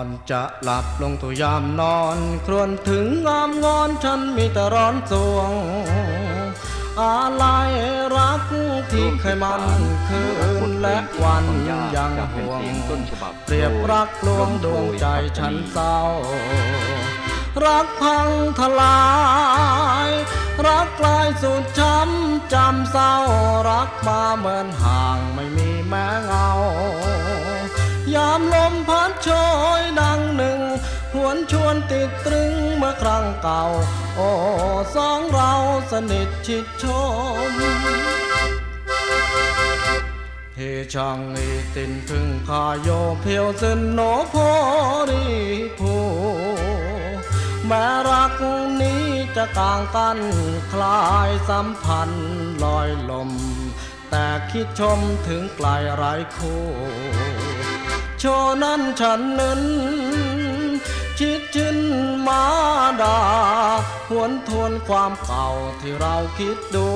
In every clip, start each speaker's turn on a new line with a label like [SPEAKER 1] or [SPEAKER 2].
[SPEAKER 1] อนจะหลับลงตัวยามนอน ครวนถึงงามงอนฉันมีแต่ร้อนสวงอะไรรักที่เคยมันคืนและวันยังห่วงเปรียบรักลวงดวงใจฉันเศร้า รักพังทลาย รักกลายสุดช้ำจำเศร้า รักมาเหมือนห่างไม่มีแม้เงาามลมพัดโชยดังหนึ่ง หวนชวนติดตรึงเมื่อครั้งเก่า โอ้สองเราสนิทชิดชมเฮช่างอีตินพึ่งคาโยเพียวสินโนโพรีภูแม้รักนี้จะต่างกันคลายสัมพันธ์ลอยลม แต่คิดชมถึงไกลไร้คู่ โชนั้นฉันนั้นชิดชินมาดา หวนทวนความเก่าที่เราคิดดู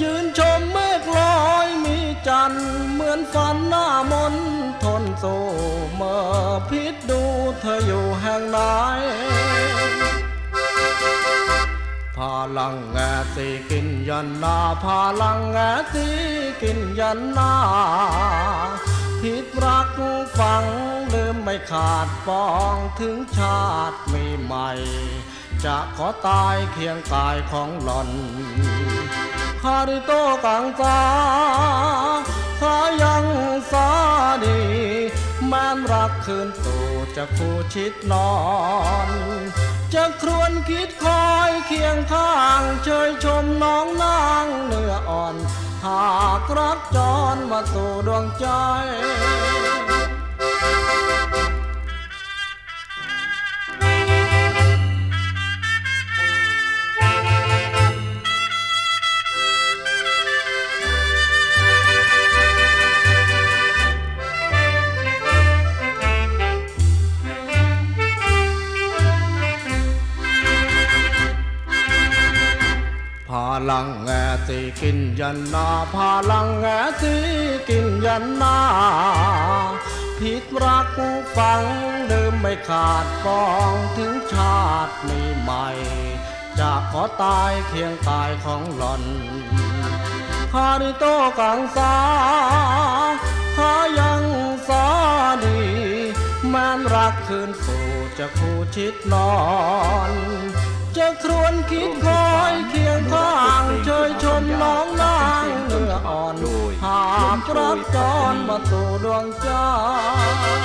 [SPEAKER 1] ยืนชมเมฆลอยมีจันทร์เหมือนฝันหน้ามนทนโซเมื่อพิษดูเธออยู่แห่งไหนพาลังแงสีกินยันนาพาลังแงสีกินยันนา ไม่ขาดปองถึงชาติไมีใหม่ จะขอตายเคียงกายของหล่อนคาริโตกังกาขอยังสาดีแม้นรักคืนตู่จะคู่ชิดนอน จะครวนคิดคอยเคียงข้างเชยชมน้องนางเนื้ออ่อน หากรักจรมาสู่ดวงใจ ลังแงสีกินยันนาพาลังแงสีกินยันนาผิดรักฟังลืมไม่ขาดปองถึงชาติมีใหม่ จะขอตายเคียงกายของหล่อนคาริโตกังสาขายังสาดีแม้นรักคืนสู่จะคู่ชิดนอน ជើងគ្រួនគៀងខយគៀងខាងជើយជន់ឡងណាងលឺអនហាមប្រត់តនមកទូដួងចា